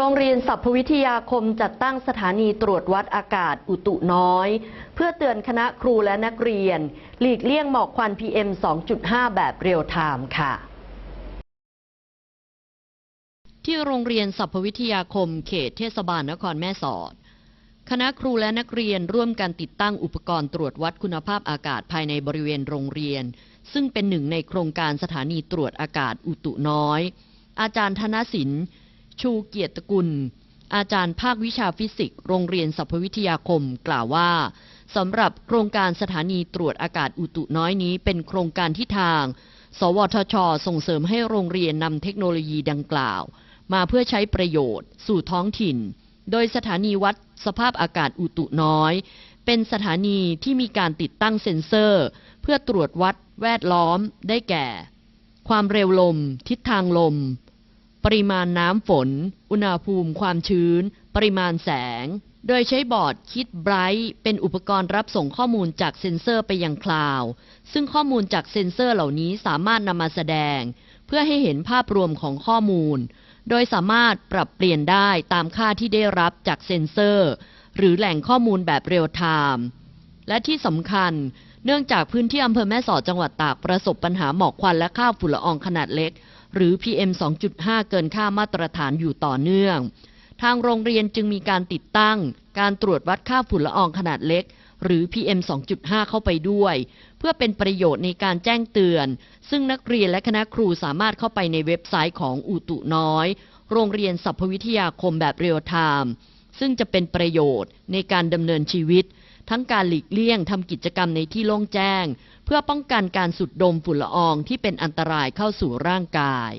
โรงเรียนสัพพวิทยาคมจัดตั้งสถานีตรวจวัดอากาศอุตุน้อย เพื่อเตือนคณะครูและนักเรียน หลีกเลี่ยงหมอกควัน PM 2.5 แบบเรียลไทม์ค่ะ ที่โรงเรียนสัพพวิทยาคมเขตเทศบาลนครแม่สอด คณะครูและนักเรียนร่วมกันติดตั้งอุปกรณ์ตรวจวัดคุณภาพอากาศภายในบริเวณโรงเรียน ซึ่งเป็นหนึ่งในโครงการสถานีตรวจอากาศอุตุน้อย อาจารย์ธนสิน ชูเกียรติกุล อาจารย์ภาควิชาฟิสิกส์โรงเรียนสัพพวิทยาคมกล่าวว่าสำหรับโครงการสถานีตรวจอากาศอุตุน้อยนี้ เป็นโครงการที่ทาง สวทช ส่งเสริมให้โรงเรียนนำเทคโนโลยีดังกล่าว มาเพื่อใช้ประโยชน์ สู่ท้องถิ่น โดยสถานีวัดสภาพอากาศอุตุน้อย เป็นสถานีที่มีการติดตั้งเซ็นเซอร์ เพื่อตรวจวัดแวดล้อมได้แก่ ความเร็วลม ทิศทางลม ปริมาณน้ำฝน อุณหภูมิความชื้น ปริมาณแสง โดยใช้บอร์ดคิดไบรท์เป็นอุปกรณ์รับส่งข้อมูลจากเซ็นเซอร์ไปยังคลาวด์ซึ่งข้อมูลจากเซ็นเซอร์เหล่านี้สามารถนำมาแสดง เพื่อให้เห็นภาพรวมของข้อมูล โดยสามารถปรับเปลี่ยนได้ตามค่าที่ได้รับจากเซ็นเซอร์ หรือแหล่งข้อมูลแบบเรียลไทม์และที่สำคัญเนื่องจากพื้นที่อำเภอแม่สอดจังหวัดตากประสบปัญหาหมอกควันและค่าฝุ่นละอองขนาดเล็ก หรือ PM 2.5 เกินค่ามาตรฐานอยู่ต่อเนื่อง ทางโรงเรียนจึงมีการติดตั้ง การตรวจวัดค่าฝุ่นละอองขนาดเล็ก หรือ PM 2.5 เข้าไปด้วย เพื่อเป็นประโยชน์ในการแจ้งเตือน ซึ่งนักเรียนและคณะครูสามารถเข้าไปในเว็บไซต์ของอุตุน้อย โรงเรียนสัพพวิทยาคมแบบเรียลไทม์ซึ่งจะเป็นประโยชน์ในการดำเนินชีวิต ทั้งการหลีกเลี่ยงทำกิจกรรมในที่โล่งแจ้ง เพื่อป้องกันการสุดดมฝุ่นละอองที่เป็นอันตรายเข้าสู่ร่างกาย